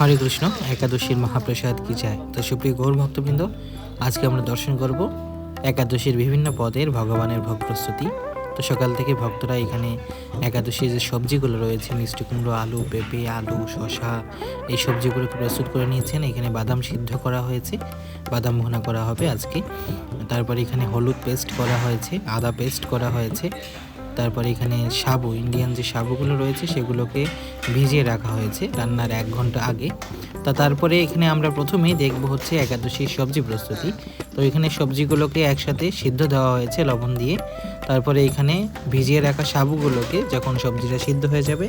হরে কৃষ্ণ, একাদশীর মহাপ্রসাদ কি চায়? তো সুপ্রিয় গৌর ভক্তবৃন্দ, আজকে আমরা দর্শন করব একাদশীর বিভিন্ন পদের ভগবানের ভোগ প্রস্তুতি। তো সকাল থেকে ভক্তরা এখানে একাদশীর যে সবজিগুলো রয়েছে, মিষ্টি কুমড়ো, আলু, পেঁপে, আলু শশা এই সবজিগুলোকে প্রস্তুত করে নিয়েছেন। এখানে বাদাম সিদ্ধ করা হয়েছে, বাদাম ভুনা করা হবে আজকে। তারপর এখানে হলুদ পেস্ট করা হয়েছে, আদা পেস্ট করা হয়েছে। তারপরে এখানে সাবু ইন্ডিয়ান যে সাবুগুলো রয়েছে সেগুলোকে ভিজিয়ে রাখা হয়েছে রান্নার এক ঘণ্টা আগে। তা তারপরে এখানে আমরা প্রথমেই দেখব হচ্ছে একাদশীর সবজি প্রস্তুতি। তো এখানে সবজিগুলোকে একসাথে সিদ্ধ দেওয়া হয়েছে লবণ দিয়ে। তারপরে এখানে ভিজিয়ে রাখা সাবুগুলোকে যখন সবজিটা সিদ্ধ হয়ে যাবে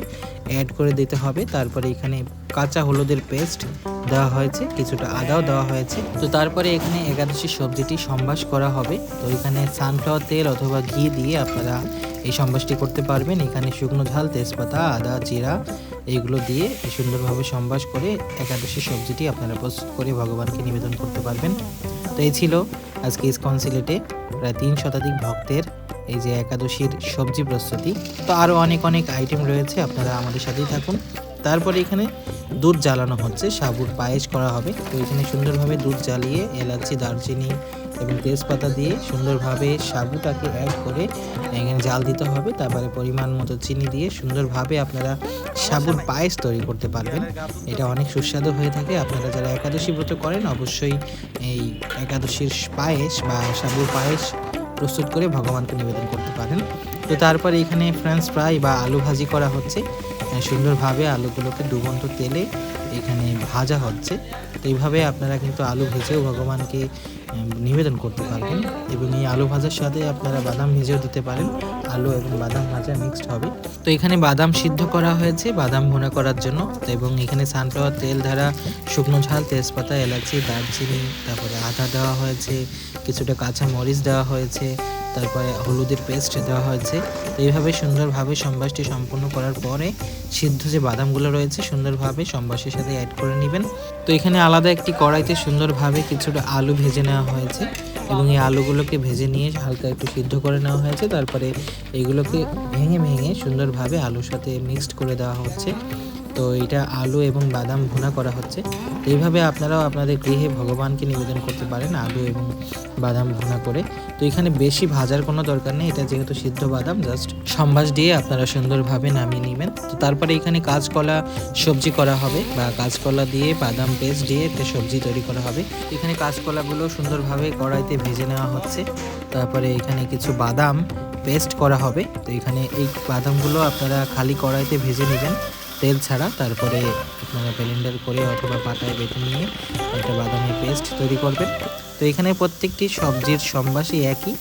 অ্যাড করে দিতে হবে। তারপরে এখানে কাঁচা হলুদের পেস্ট দেওয়া হয়েছে, কিছুটা আদাও দেওয়া হয়েছে। তো তারপরে এখানে একাদশীর সবজিটি সম্বাস করা হবে। তো এখানে সানফ্লাওয়ার তেল অথবা ঘি দিয়ে আপনারা এই সম্বাসটি করতে পারবেন। এখানে শুকনো ঝাল, তেজপাতা, আদা, জিরা, এইগুলো দিয়ে সুন্দরভাবে সম্বাস করে একাদশী সবজিটি আপনারা প্রস্তুত করে ভগবানকে নিবেদন করতে পারবেন। তো এই ছিল আজকে ইসকন সিলেটে প্রায় তিন শতাধিক ভক্তের এই যে একাদশীর সবজি প্রস্তুতি। তো আরও অনেক অনেক আইটেম রয়েছে, আপনারা আমাদের সাথেই থাকুন। তারপরে এখানে দুধ জ্বালানো হচ্ছে, সাবুর পায়েস করা হবে। তো এখানে সুন্দরভাবে দুধ জ্বালিয়ে, এলাচি, দারচিনি এবং তেজপাতা দিয়ে সুন্দরভাবে সাবুটাকে অ্যাড করে এখানে জাল দিতে হবে। তারপরে পরিমাণ মতো চিনি দিয়ে সুন্দরভাবে আপনারা সাবুর পায়েস তৈরি করতে পারবেন। এটা অনেক সুস্বাদু হয়ে থাকে। আপনারা যারা একাদশী ব্রত করেন, অবশ্যই এই একাদশীর পায়েস বা সাবুর পায়েস প্রস্তুত করে ভগবানকে নিবেদন করতে পারেন। তো তারপর এখানে ফ্রেঞ্চ ফ্রাই বা আলু ভাজি করা হচ্ছে। সুন্দরভাবে আলুগুলোকে ডুবন্ত তেলে এখানে ভাজা হচ্ছে। তো এইভাবে আপনারা কিন্তু আলু ভেজেও ভগবানকে নিবেদন করতে পারবেন এবং এই আলু ভাজার সাথে আপনারা বাদাম ভেজেও দিতে পারেন। আলু এবং বাদাম ভাজা মিক্সড হবে। তো এখানে বাদাম সিদ্ধ করা হয়েছে, বাদাম ভুনা করার জন্য। এবং এখানে সানফ্লাওয়ার তেল ধারা, শুকনো ঝাল, তেজপাতা, এলাচি, দারচিনি, তারপরে আদা দেওয়া হয়েছে, কিছুটা কাঁচা মরিচ দেওয়া হয়েছে তারপরে হলুদের পেস্ট দেওয়া হয়েছে। এইভাবে সুন্দরভাবে সম্বাসটি সম্পূর্ণ করার পরে সিদ্ধ যে বাদামগুলো রয়েছে, সুন্দরভাবে সম্বাসের সাথে অ্যাড করে নেবেন। তো এখানে আলাদা একটি কড়াইতে সুন্দরভাবে কিছুটা আলু ভেজে নেওয়া হয়েছে এবং এই আলুগুলোকে ভেজে নিয়ে হালকা একটু সিদ্ধ করে নেওয়া হয়েছে। তারপরে এগুলোকে ভেঙে ভেঙে সুন্দরভাবে আলুর সাথে মিক্সড করে দেওয়া হচ্ছে। তো এটা আলু এবং বাদাম ভুনা করা হচ্ছে। এইভাবে আপনারাও আপনাদের গৃহে ভগবানকে নিবেদন করতে পারেন আলু এবং বাদাম ভুনা করে। তো এখানে বেশি ভাজার কোনো দরকার নেই, এটা যেহেতু সিদ্ধ বাদাম, জাস্ট সম্বাস দিয়ে আপনারা সুন্দরভাবে নামিয়ে নেবেন। তো তারপরে এখানে কাঁচকলা সবজি করা হবে বা কাঁচকলা দিয়ে বাদাম পেস্ট দিয়ে একটা সবজি তৈরি করা হবে। এখানে কাঁচকলাগুলো সুন্দরভাবে কড়াইতে ভেজে নেওয়া হচ্ছে। তারপরে এখানে কিছু বাদাম পেস্ট করা হবে। তো এখানে এই বাদামগুলো আপনারা খালি কড়াইতে ভেজে নেবেন। তেল ছাড়া, তারপরে আপনারা ব্লেন্ডার করে অথবা পাতায় বেটে নিয়ে একটা বাদামের পেস্ট তৈরি করবেন। তো এখানে প্রত্যেকটি সবজির সম্বাসই একই।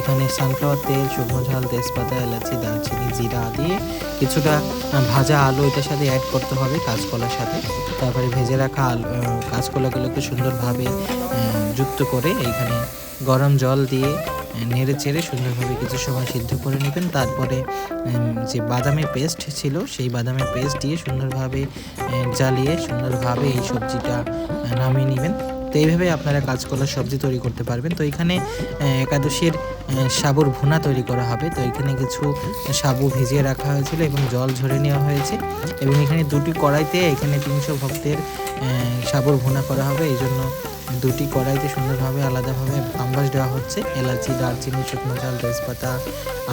এখানে সানফ্লাওয়ার তেল, শুকনো ঝাল, তেজপাতা, এলাচি, দারচিনি, জিরা দিয়ে কিছুটা ভাজা আলু এটার সাথে অ্যাড করতে হবে কাঁচকলার সাথে। তারপরে ভেজে রাখা আলু কাঁচকলাগুলোকে সুন্দরভাবে যুক্ত করে এইখানে গরম জল দিয়ে নেড়ে চেড়ে সুন্দরভাবে কিছু সময় সিদ্ধ করে নেবেন। তারপরে যে বাদামের পেস্ট ছিল, সেই বাদামের পেস্ট দিয়ে সুন্দরভাবে জ্বালিয়ে সুন্দরভাবে এই সবজিটা নামিয়ে নেবেন। তো এইভাবে আপনারা কাঁচকলার সবজি তৈরি করতে পারবেন। তো এখানে একাদশীর সাবুর ভুনা তৈরি করা হবে। তো এখানে কিছু সাবু ভিজিয়ে রাখা হয়েছিল এবং জল ঝরে নেওয়া হয়েছে। এবং এখানে দুটি কড়াইতে এখানে তিনশো ভক্তের সাবুর ভুনা করা হবে। এই জন্য দুটি কড়াইতে সুন্দরভাবে আলাদাভাবে আম্বাস দেওয়া হচ্ছে। এলাচি, দারচিনি, শুকনো ঝাল তেজপাতা,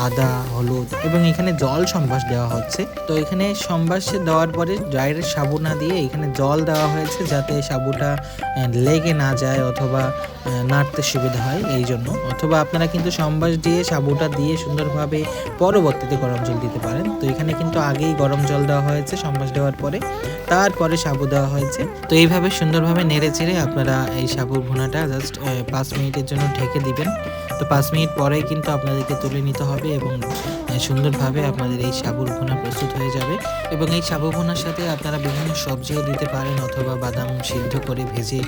আদা, হলুদ এবং এখানে জল সম্বাস দেওয়া হচ্ছে। তো এখানে সম্বাস দেওয়ার পরে ডাইরেক্ট সাবু না দিয়ে এখানে জল দেওয়া হয়েছে যাতে সাবুটা লেগে না যায় অথবা নাড়তে সুবিধা হয় এই জন্য। অথবা আপনারা কিন্তু সম্বাস দিয়ে সাবুটা দিয়ে সুন্দরভাবে পরবর্তীতে গরম জল দিতে পারেন। তো এখানে কিন্তু আগেই গরম জল দেওয়া হয়েছে সম্বাস দেওয়ার পরে। তারপরে সাবু দেওয়া হয়েছে। তো এইভাবে সুন্দরভাবে নেড়ে চেড়ে আপনারা এই সাবুর ভুনাটা জাস্ট পাঁচ মিনিটের জন্য ঢেকে দিবেন। তো পাঁচ মিনিট পরেই কিন্তু আপনাদেরকে তুলে নিতে হবে এবং সুন্দরভাবে আপনাদের এই সাবুর ভুনা প্রস্তুত হয়ে যাবে। এবং এই সাবু ভুনার সাথে আপনারা বিভিন্ন সবজিও দিতে পারেন অথবা বাদাম সিদ্ধ করে ভেজে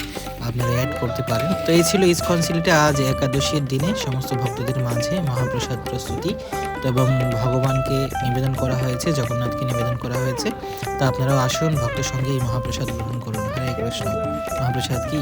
আপনারা অ্যাড করতে পারেন। তো এই ছিল ইসকন সিলেটে আজ একাদশীর দিনে, সমস্ত ভক্তদের মাঝে মহাপ্রসাদ প্রস্তুতি। এবং ভগবানকে নিবেদন করা হয়েছে, জগন্নাথকে নিবেদন করা হয়েছে। তো আপনারাও আসুন, ভক্তের সঙ্গে এই মহাপ্রসাদ গ্রহণ করুন। হরে কৃষ্ণ মহাপ্রসাদ কি